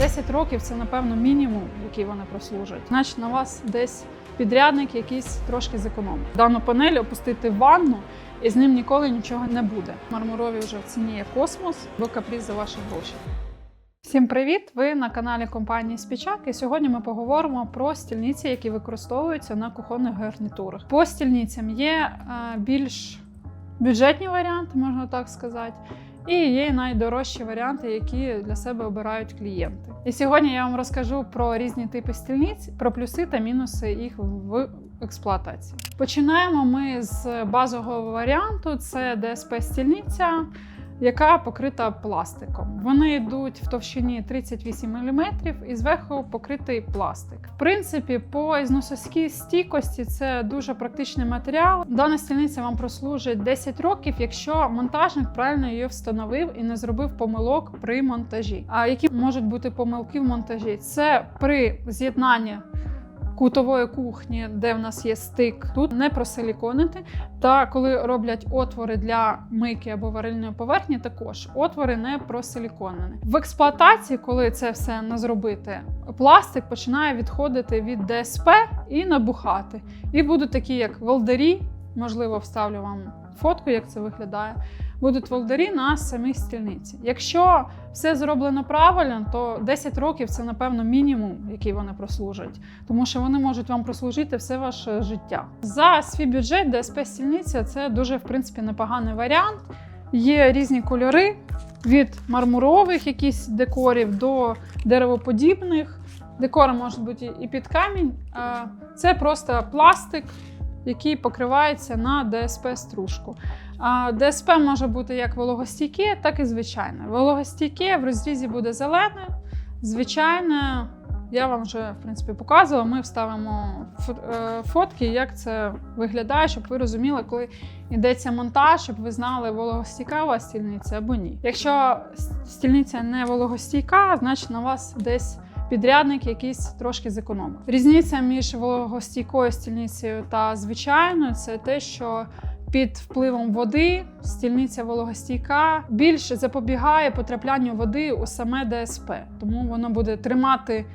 10 років це, напевно, мінімум, який вони прослужать. Значить, на вас десь підрядник якийсь трошки зекономить. Дану панель опустити в ванну, і з ним ніколи нічого не буде. Мармурові вже в ціні є космос, бо каприз за ваші гроші. Всім привіт! Ви на каналі компанії Спічак. І сьогодні ми поговоримо про стільниці, які використовуються на кухонних гарнітурах. По стільницям є е, більш бюджетні варіанти, можна так сказати. І є найдорожчі варіанти, які для себе обирають клієнти. І сьогодні я вам розкажу про різні типи стільниць, про плюси та мінуси їх в експлуатації. Починаємо ми з базового варіанту: це dsp стільниця яка покрита пластиком. Вони йдуть в товщині 38 мм і зверху покритий пластик. В принципі, по зносоській стійкості це дуже практичний матеріал. Дана стільниця вам прослужить 10 років, якщо монтажник правильно її встановив і не зробив помилок при монтажі. А які можуть бути помилки в монтажі? Це при з'єднанні кутової кухні, де в нас є стик, тут не просиліконити. Та коли роблять отвори для мийки або варильної поверхні, також отвори не просиліконені. В експлуатації, коли це все не зробити, пластик починає відходити від ДСП і набухати. І будуть такі, як волдері, можливо, вставлю вам фотку, як це виглядає. Будуть волдері на самій стільниці. Якщо все зроблено правильно, то 10 років це, напевно, мінімум, який вони прослужать, тому що вони можуть вам прослужити все ваше життя. За свій бюджет ДСП стільниця це дуже в принципі непоганий варіант. Є різні кольори від мармурових якісь декорів до деревоподібних. Декори можуть бути і під камінь. Це просто пластик, який покривається на ДСП стружку. А ДСП може бути як вологостійке, так і звичайне. Вологостійке в розрізі буде зелене, звичайне. Я вам вже в принципі показувала. Ми вставимо е, фотки, як це виглядає, щоб ви розуміли, коли йдеться монтаж, щоб ви знали, вологостійка у вас стільниця або ні. Якщо стільниця не вологостійка, значить на вас десь підрядник якийсь трошки зекономив. Різниця між вологостійкою стільницею та звичайною це те, що під впливом води стільниця вологостійка більше запобігає потраплянню води у саме ДСП, тому воно буде тримати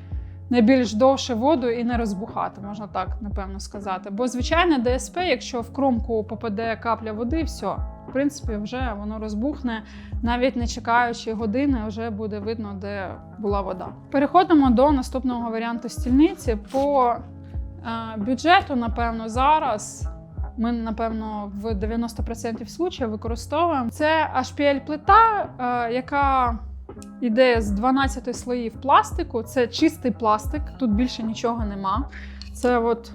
найбільш довше воду і не розбухати, можна так напевно сказати. Бо звичайне ДСП, якщо в кромку попаде капля води, все. В принципі, вже воно розбухне, навіть не чекаючи години, вже буде видно, де була вода. Переходимо до наступного варіанту стільниці. По е, бюджету, напевно, зараз ми, напевно, в 90% случаїв використовуємо. Це HPL-плита, е, яка йде з 12 слоїв пластику. Це чистий пластик, тут більше нічого нема. Це от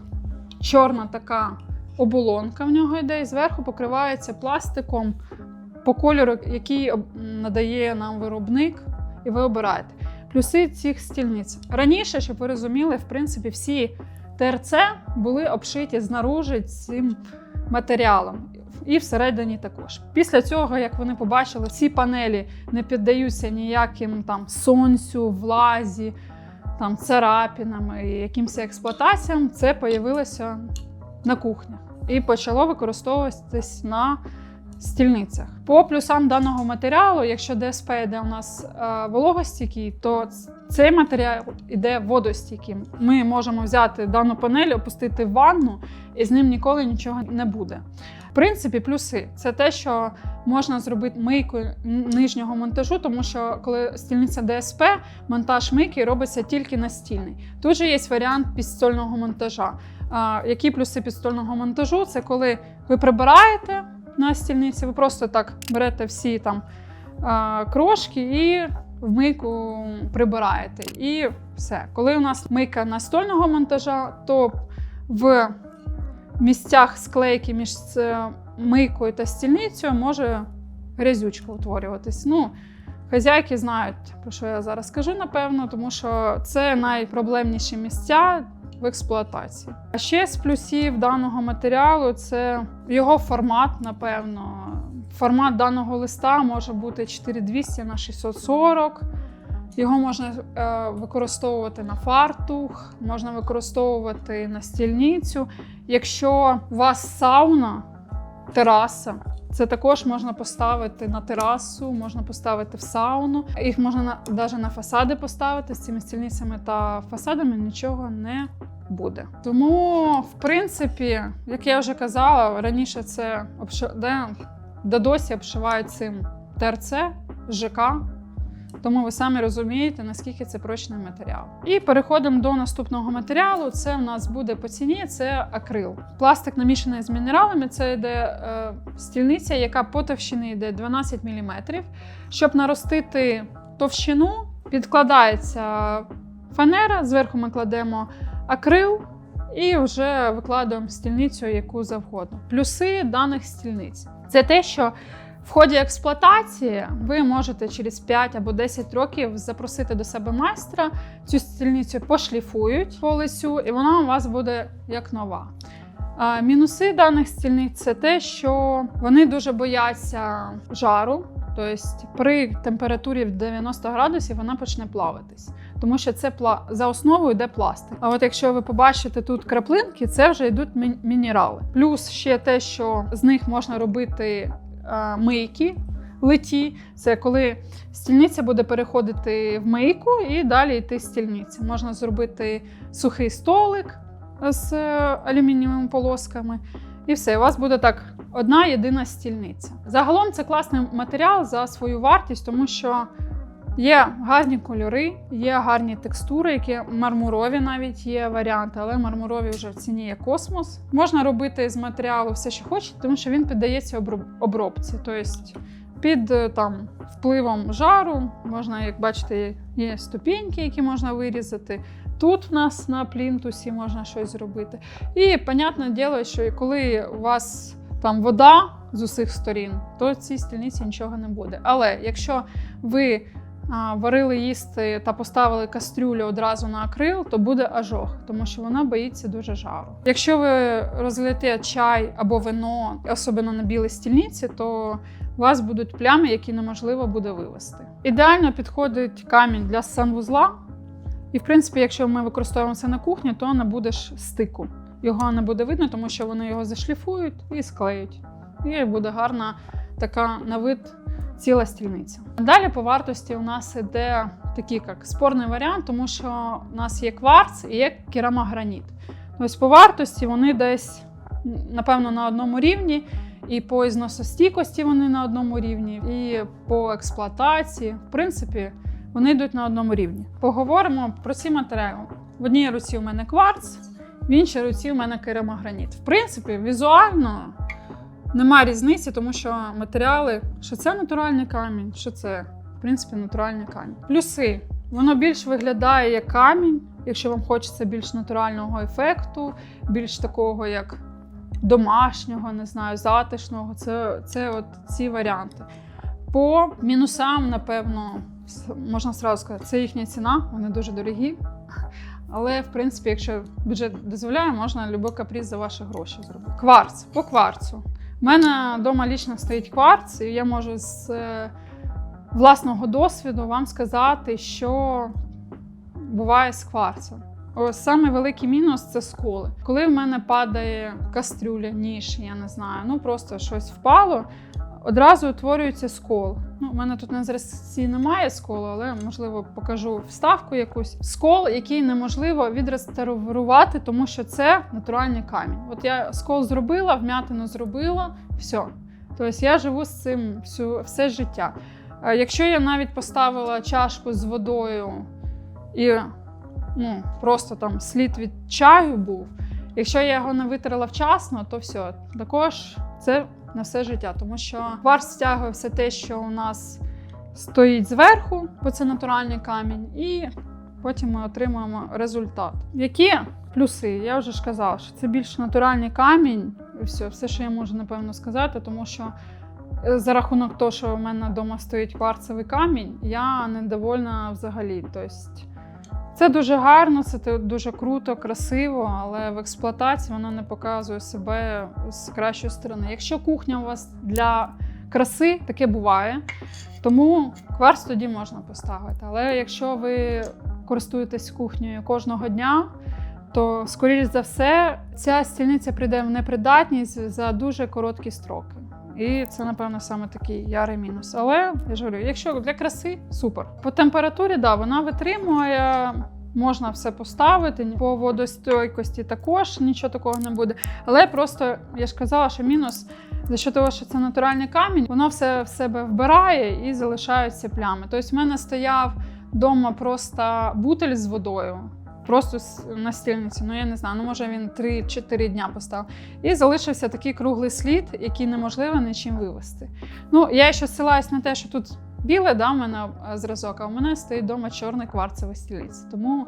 чорна така оболонка в нього йде, і зверху покривається пластиком по кольору, який надає нам виробник, і ви обираєте. Плюси цих стільниць. Раніше, щоб ви розуміли, в принципі, всі ТРЦ були обшиті знаружи цим матеріалом. І всередині також. Після цього, як вони побачили, ці панелі не піддаються ніяким там сонцю, влазі, там царапінами і якимось експлуатаціям, це появилося на кухнях і почало використовуватись на стільницях. По плюсам даного матеріалу, якщо ДСП йде у нас е, вологостійкий, то цей матеріал йде водостійким. Ми можемо взяти дану панель, опустити в ванну, і з ним ніколи нічого не буде. В принципі, плюси це те, що можна зробити мийку нижнього монтажу, тому що коли стільниця ДСП, монтаж мийки робиться тільки настільний. Тут же є варіант підстольного монтажа. Які плюси підстольного монтажу? Це коли ви прибираєте на стільниці, ви просто так берете всі там крошки і в мийку прибираєте. І все. Коли у нас мийка настольного монтажа, то в місцях склейки між мийкою та стільницею може грязючка утворюватись. Ну, Хазяйки знають, про що я зараз скажу, напевно, тому що це найпроблемніші місця в експлуатації. А ще з плюсів даного матеріалу це його формат, напевно. Формат даного листа може бути 4200 на 640. Його можна е, використовувати на фартух, можна використовувати на стільницю. Якщо у вас сауна, тераса, Це також можна поставити на терасу, можна поставити в сауну. Їх можна на, навіть на фасади поставити з цими стільницями та фасадами нічого не буде. Тому, в принципі, як я вже казала, раніше це обш- де, де досі обшивають цим ТРЦ, ЖК. Тому ви самі розумієте, наскільки це прочний матеріал. І переходимо до наступного матеріалу. Це в нас буде по ціні, це акрил. Пластик намішаний з мінералами. Це йде е, стільниця, яка по товщині йде 12 мм. Щоб наростити товщину, підкладається фанера, зверху ми кладемо акрил і вже викладаємо стільницю яку завгодно. Плюси даних стільниць це те, що в ході експлуатації ви можете через 5 або 10 років запросити до себе майстра, цю стільницю пошліфують по лицю, і вона у вас буде як нова. Мінуси даних стільниць це те, що вони дуже бояться жару. Тобто при температурі в 90 градусів вона почне плавитись, тому що це пла... за основою йде пластик. А от якщо ви побачите тут краплинки, це вже йдуть мінерали. Плюс ще те, що з них можна робити мийки. Литі це коли стільниця буде переходити в мийку і далі йти стільниця. Можна зробити сухий столик з е, алюмінієвими полосками, і все. У вас буде так одна єдина стільниця. Загалом це класний матеріал за свою вартість, тому що є гарні кольори, є гарні текстури, які мармурові навіть є варіанти, але мармурові вже в ціні є космос. Можна робити з матеріалу все, що хочете, тому що він піддається обробці. Тобто під е, там впливом жару можна, як бачите, є ступеньки, які можна вирізати. Тут в нас на плінтусі можна щось зробити. І, понятне діло, що коли у вас там вода з усіх сторін, то цій стільниці нічого не буде. Але якщо ви варили їсти та поставили кастрюлю одразу на акрил, то буде ажог, тому що вона боїться дуже жару. Якщо ви розлите чай або вино, особливо на білій стільниці, то у вас будуть плями, які неможливо буде вивести. Ідеально підходить камінь для санвузла. І, в принципі, якщо ми використовуємо це на кухні, то не буде ж стику. Його не буде видно, тому що вони його зашліфують і склеють. І буде гарна така на вид ціла стільниця. Далі по вартості у нас іде такий як спорний варіант, тому що у нас є кварц і є керамограніт. Тобто по вартості вони десь, напевно, на одному рівні. І по ізносостійкості вони на одному рівні, і по експлуатації. В принципі, вони йдуть на одному рівні. Поговоримо про ці матеріали. В одній руці у мене кварц, в іншій руці у мене керамограніт. В принципі, візуально нема різниці, тому що матеріали, що це натуральний камінь, що це, в принципі, натуральний камінь. Плюси. Воно більш виглядає як камінь, якщо вам хочеться більш натурального ефекту, більш такого як домашнього, не знаю, затишного. Це, це от ці варіанти. По мінусам, напевно, можна сразу сказати, це їхня ціна, вони дуже дорогі. Але, в принципі, якщо бюджет дозволяє, можна будь-який каприз за ваші гроші зробити. Кварц, по кварцу. У мене вдома лічно стоїть кварц, і я можу з е, власного досвіду вам сказати, що буває з кварцем. Ось саме великий мінус це сколи. Коли в мене падає кастрюля, ніж, я не знаю, ну просто щось впало, одразу утворюється скол. Ну, у мене тут на зразці немає сколу, але можливо покажу вставку якусь. Скол, який неможливо відреставрувати, тому що це натуральний камінь. От я скол зробила, вмятину зробила, все. Тобто я живу з цим всю, все життя. Е, Якщо я навіть поставила чашку з водою і ну, просто там слід від чаю був. Якщо я його не витерла вчасно, то все. Також це на все життя, тому що кварц стягує все те, що у нас стоїть зверху, бо це натуральний камінь, і потім ми отримуємо результат. Які плюси? Я вже ж казала, що це більш натуральний камінь, і все, все, що я можу напевно сказати, тому що. е, За рахунок того, що в мене вдома стоїть кварцевий камінь, я недовольна взагалі. Тобто, це дуже гарно, це дуже круто, красиво, але в експлуатації воно не показує себе з кращої сторони. Якщо кухня у вас для краси, таке буває, тому кварц тоді можна поставити. Але якщо ви користуєтесь кухнею кожного дня, то, скоріш за все, ця стільниця прийде в непридатність за дуже короткі строки. І це, напевно, саме такий ярий мінус. Але я ж говорю, якщо для краси, супер. По температурі, да, вона витримує. Можна все поставити, по водостойкості також нічого такого не буде. Але просто я ж казала, що мінус за що того, що це натуральний камінь, воно все в себе вбирає і залишаються плями. Тобто, в мене стояв вдома просто бутель з водою. Просто на стільниці, ну я не знаю, ну може він 3-4 дня постав. І залишився такий круглий слід, який неможливо нічим вивести. Ну, я ще ссилаюсь на те, що тут біле, да, в мене е, зразок, а у мене стоїть вдома чорний кварцевий стілець. Тому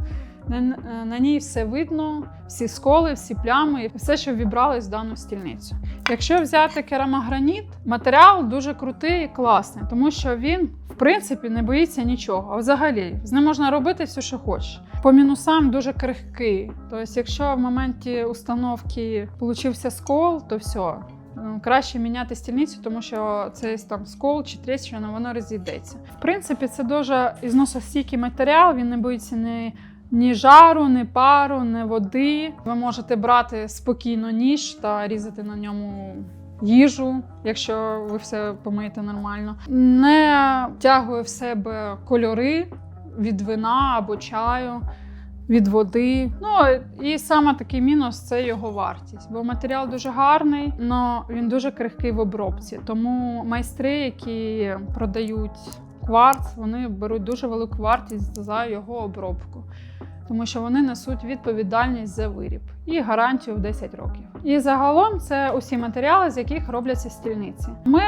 на, е, на ній все видно, всі сколи, всі плями, все, що вібралось в дану стільницю. Якщо взяти керамограніт, матеріал дуже крутий і класний, тому що він, в принципі, не боїться нічого. А взагалі, з ним можна робити все, що хочеш. По мінусам дуже крихкий. Тобто, якщо в моменті установки получився скол, то все. Ну, Краще міняти стільницю, тому що цей там скол чи тріщина, воно розійдеться. В принципі, це дуже ізносостійкий матеріал, він не боїться ні, ні жару, ні пару, ні води. Ви можете брати спокійно ніж та різати на ньому їжу, якщо ви все помиєте нормально. Не втягує в себе кольори від вина або чаю. Від води. Ну і саме такий мінус це його вартість. Бо матеріал дуже гарний, але він дуже крихкий в обробці. Тому майстри, які продають кварц, вони беруть дуже велику вартість за його обробку, тому що вони несуть відповідальність за виріб і гарантію в 10 років. І загалом це усі матеріали, з яких робляться стільниці. Ми,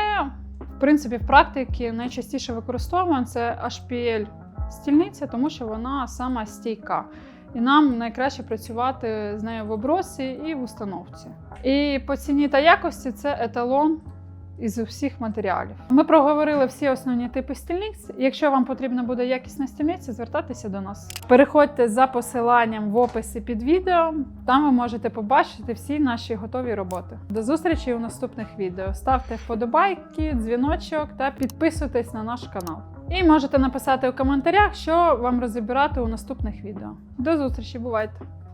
в принципі, в практиці найчастіше використовуємо це HPL стільниця, тому що вона сама стійка. І нам найкраще працювати з нею в обросі і в установці. І по ціні та якості це еталон із усіх матеріалів. Ми проговорили всі основні типи стільниць. Якщо вам потрібна буде якісна стільниця, звертайтеся до нас. Переходьте за посиланням в описі під відео. Там ви можете побачити всі наші готові роботи. До зустрічі у наступних відео. Ставте вподобайки, дзвіночок та підписуйтесь на наш канал. І можете написати у коментарях, що вам розібрати у наступних відео. До зустрічі, бувайте!